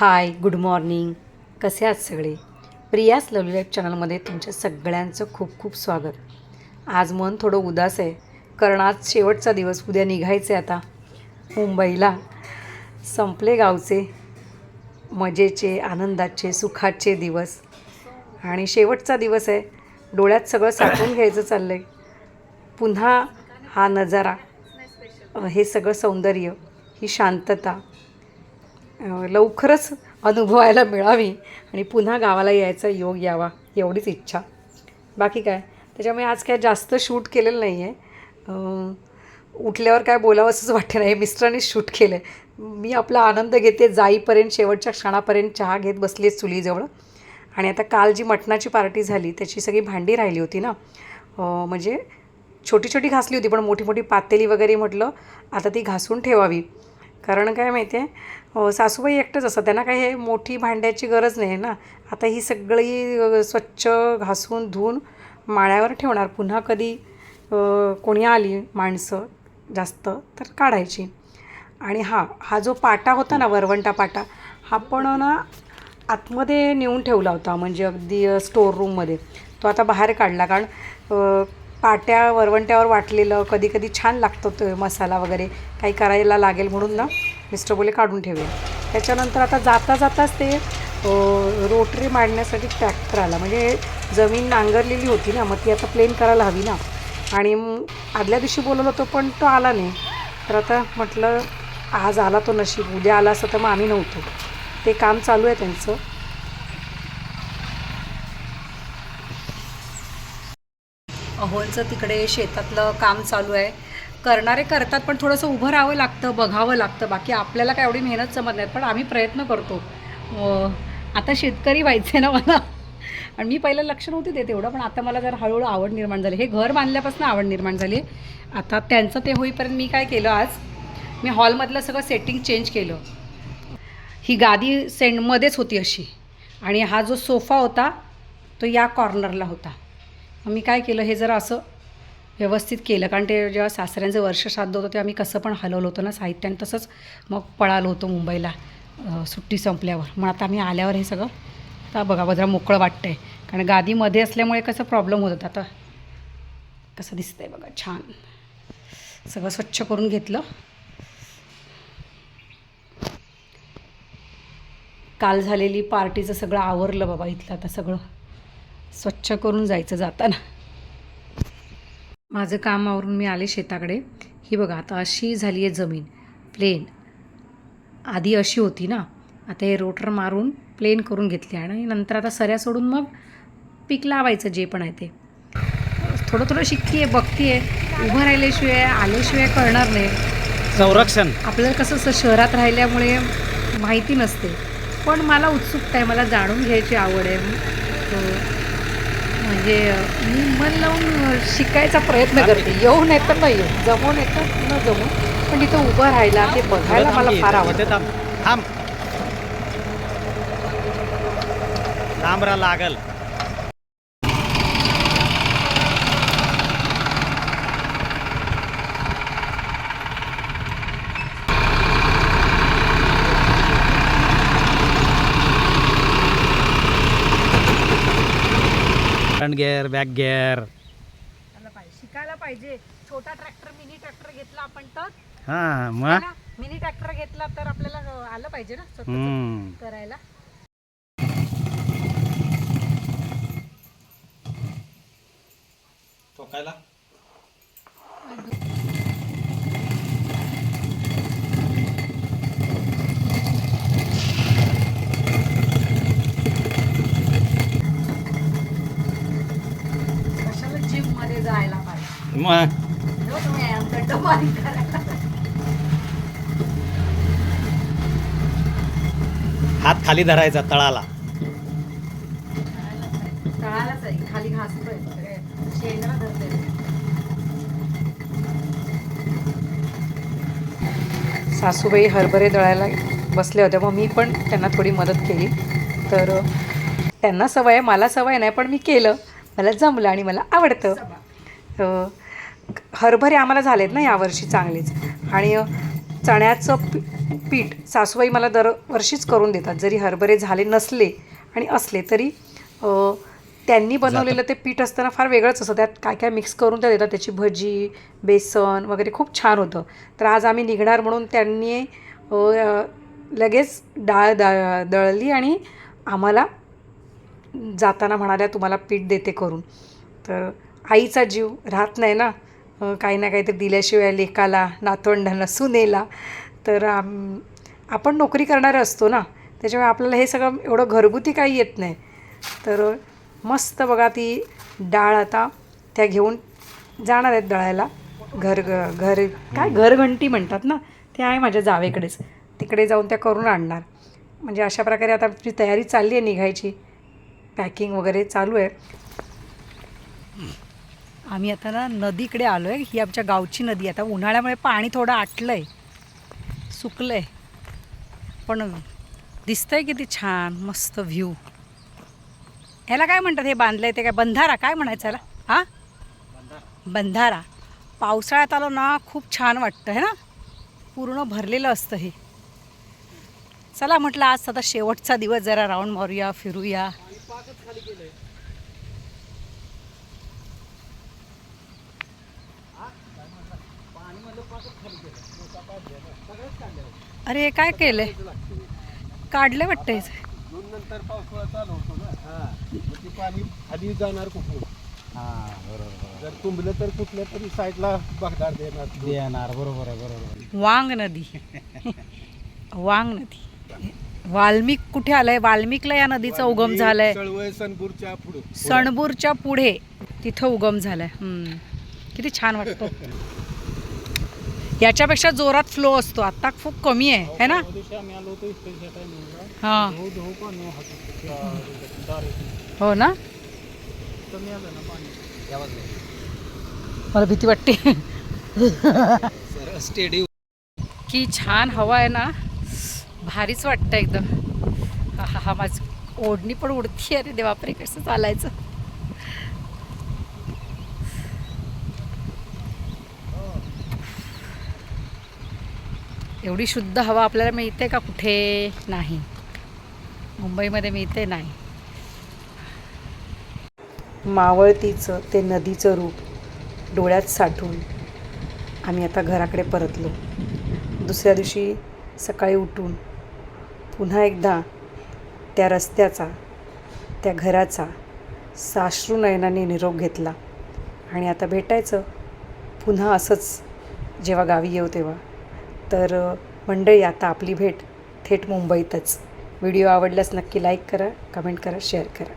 Hi good morning. कसे आहात सगळे? प्रियास लवली लाईफ चॅनलमध्ये तुमच्या सगळ्यांचं खूप खूप स्वागत. आज मन थोडं उदास आहे कारण आज शेवटचा दिवस उद्या निघायचे आता. मुंबईला संपले गावचे मजेचे आनंदाचे सुखाचे दिवस. आणि शेवटचा दिवस आहे डोळ्यात सगळं साठवून घ्यायचं चाललं आहे पुन्हा हा नजारा हे सगळं सौंदर्य ही शांतता लवकरच अनुभवायला मिळावी आणि पुन्हा गावाला यायचा योग यावा एवढीच इच्छा. बाकी काय? त्याच्यामुळे आज काय जास्त शूट केलेलं नाही आहे उठल्यावर काय बोलावं असंच वाटते नाही. मिस्टरांनी शूट केलं. आहे मी आपला आनंद घेते जाईपर्यंत शेवटच्या क्षणापर्यंत चहा घेत बसली आहे चुलीजवळ. आणि आता काल जी मटणाची पार्टी झाली त्याची सगळी भांडी राहिली होती ना. म्हणजे छोटी छोटी घासली होती पण मोठी मोठी पातेली वगैरे म्हटलं आता ती घासून ठेवावी. कारण काय माहिती आहे हो, सासूबाई एकटंच असतात. त्यांना काही हे मोठी भांड्याची गरज नाही आहे ना. आता ही सगळी स्वच्छ घासून धुवून माळ्यावर ठेवणार. पुन्हा कधी कोणी आली माणसं जास्त तर काढायची. आणि हा हा जो पाटा होता ना वरवंटा पाटा हा पण ना आतमध्ये नेऊन ठेवला होता. म्हणजे अगदी स्टोर रूममध्ये तो आता बाहेर काढला. कारण पाट्या वरवंट्यावर वाटलेलं कधी कधी छान लागतं तो मसाला वगैरे. काही करायला लागेल म्हणून ना. मिस्टर बोले काढून ठेवूया. त्याच्यानंतर आता जाता जाताच ते रोटरी मांडण्यासाठी ट्रॅक्टर आला. म्हणजे जमीन नांगरलेली होती ना मग ती आता प्लेन करायला हवी ना. आणि आदल्या दिवशी बोलवलं होतं पण तो आला नाही. तर आता म्हटलं आज आला तो नशीब उद्या आला असं तर मग आम्ही नव्हतो. ते काम चालू आहे त्यांचं. अहोलचं तिकडे शेतातलं काम चालू आहे. करणारे करतात पण थोडंसं उभं राहावं लागतं बघावं लागतं. बाकी आपल्याला काय एवढी मेहनत जमत नाही पण आम्ही प्रयत्न करतो. आता शेतकरी व्हायचे ना मला. आणि मी पहिलं लक्ष नव्हते देत एवढं पण आता मला जर हळूहळू आवड निर्माण झाली. हे घर बांधल्यापासून आवड निर्माण झाली. आता त्यांचं ते होईपर्यंत मी काय केलं आज? मी हॉलमधलं सगळं सेटिंग चेंज केलं. ही गादी सेंडमध्येच होती अशी. आणि हा जो सोफा होता तो या कॉर्नरला होता. मी काय केलं हे जरा असं व्यवस्थित केलं. कारण ते जेव्हा सासऱ्यांचं वर्ष श्राद्ध होतं तेव्हा मी कसं पण हलवलं होतं ना साहित्याने तसंच मग पळालो होतो मुंबईला सुट्टी संपल्यावर. मग आता आम्ही आल्यावर हे सगळं आता बघा बदरा मोकळं वाटतं आहे कारण गादीमध्ये असल्यामुळे कसं प्रॉब्लेम होत होता. आता कसं दिसतंय बघा छान. सगळं स्वच्छ करून घेतलं. काल झालेली पार्टीचं सगळं आवरलं बाबा इथलं आता सगळं. स्वच्छ करून जायचं जाताना. माझं काम आवरून मी आले शेताकडे. ही बघा आता अशी झाली आहे जमीन. प्लेन आधी अशी होती ना. आता हे रोटर मारून प्लेन करून घेतली आणि नंतर आता सऱ्या सोडून मग पीक लावायचं जे पण आहे ते. थोडं थोडं शिकती आहे बघती आहे उभं राहिल्याशिवाय आल्याशिवाय कळणार नाही. संरक्षण. आपल्याला कसं असं शहरात राहिल्यामुळे माहिती नसते. पण मला उत्सुकता आहे मला जाणून घ्यायची आवड आहे. म्हणजे मी मन लावून शिकायचा प्रयत्न करते. येऊ नाही तर नाही येऊ. जमून येतं न जमून पण तिथं उभं राहायला ते बघायला मला फार आवडतं थांब. थांब. थांब रा लागल. फ्रंट गेअर बॅक गेअर शिकायला पाहिजे. छोटा ट्रॅक्टर मिनी ट्रॅक्टर घेतला आपण तर. हा मग? मिनी ट्रॅक्टर घेतला तर आपल्याला आलं पाहिजे ना स्वतःचं. करायला. कशाला मग हात खाली धरायचा तळाला सासूबाई हरभरे दळायला बसल्या होत्या मग मी पण त्यांना थोडी मदत केली. तर त्यांना सवय आहे मला सवय नाही पण मी केलं. मला जमलं आणि मला आवडतं. हरभरे आम्हाला झालेत ना यावर्षी चांगलेच. आणि चण्याचं पी- पीठ सासूबाई मला दरवर्षीच करून देतात. जरी हरभरे झाले नसले आणि असले तरी त्यांनी बनवलेलं ते पीठ असताना फार वेगळंच असतं. त्यात काय काय मिक्स करून त्या देतात. त्याची भजी बेसन वगैरे खूप छान होतं. तर आज आम्ही निघणार म्हणून त्यांनी लगेच डाळ द दळली आणि आम्हाला जाताना म्हणाल्या तुम्हाला पीठ देते करून. तर आईचा जीव राहत नाही ना. काही ना काहीतरी दिल्याशिवाय लेकाला नातवंडांना सुनेला. तर आम आपण नोकरी करणारे असतो ना त्याच्यामुळे आपल्याला हे सगळं एवढं घरगुती काही येत नाही. तर मस्त बघा ती डाळ आता त्या घेऊन जाणार आहेत दळायला. घर घर काय घरघंटी म्हणतात ना ते आहे माझ्या जावेकडेच. तिकडे जाऊन त्या करून आणणार. म्हणजे अशा प्रकारे आता तुझी तयारी चालली आहे निघायची पॅकिंग वगैरे चालू आहे. आम्ही आता ना नदीकडे आलो आहे ही आमच्या गावची नदी आता उन्हाळ्यामुळे पाणी थोडं आटलं आहे सुकलं आहे पण दिसतं आहे किती छान मस्त व्ह्यू ह्याला काय म्हणतात? हे बांधलं आहे ते काय? बंधारा काय म्हणायचं याला हां? बंधारा. पावसाळ्यात आलो ना खूप छान वाटतं है ना? पूर्ण भरलेलं असतं हे. चला म्हटलं आज आता शेवटचा दिवस जरा राऊंड मारूया फिरूया. अरे हे काय केलंय? काढलं वाटतं हे. जून नंतर पावसाळा चालू होतो ना. मग ते पाणी खाली जाणार कुठून? जर तुंबलं तर कुठल्या तरी साईडला बघदार देणार. देणार बरोबर आहे बरोबर. वांग नदी. वांग नदी. वाल्मिक कुठे आलंय? वाल्मिकला या नदीचा उगम झालाय. सणबूरच्या पुढे. तिथं उगम झालाय. हम्म. किती छान वाटतं. याच्यापेक्षा जोरात फ्लो असतो. आता खूप कमी आहे है ना? हो. ना? मला भीती वाटते. की छान हवा आहे ना? भारीच वाटतं एकदम. हा हा हा माझी ओढणी पण उडती अरे देवापरे कसं चालायचं. एवढी शुद्ध हवा आपल्याला मिळते का कुठे? नाही. मुंबईमध्ये मिळते नाही. मावळतीचं ते नदीचं रूप डोळ्यात साठून आम्ही आता घराकडे परतलो. दुसऱ्या दिवशी सकाळी उठून पुन्हा एकदा त्या रस्त्याचा त्या घराचा साश्रू नयनाने निरोप घेतला. आणि आता भेटायचं. पुन्हा असंच जेव्हा गावी येऊ तेव्हा. तर मंडळी आता आपली भेट थेट मुंबईतच. व्हिडिओ आवडल्यास नक्की लाईक करा कमेंट करा शेअर करा.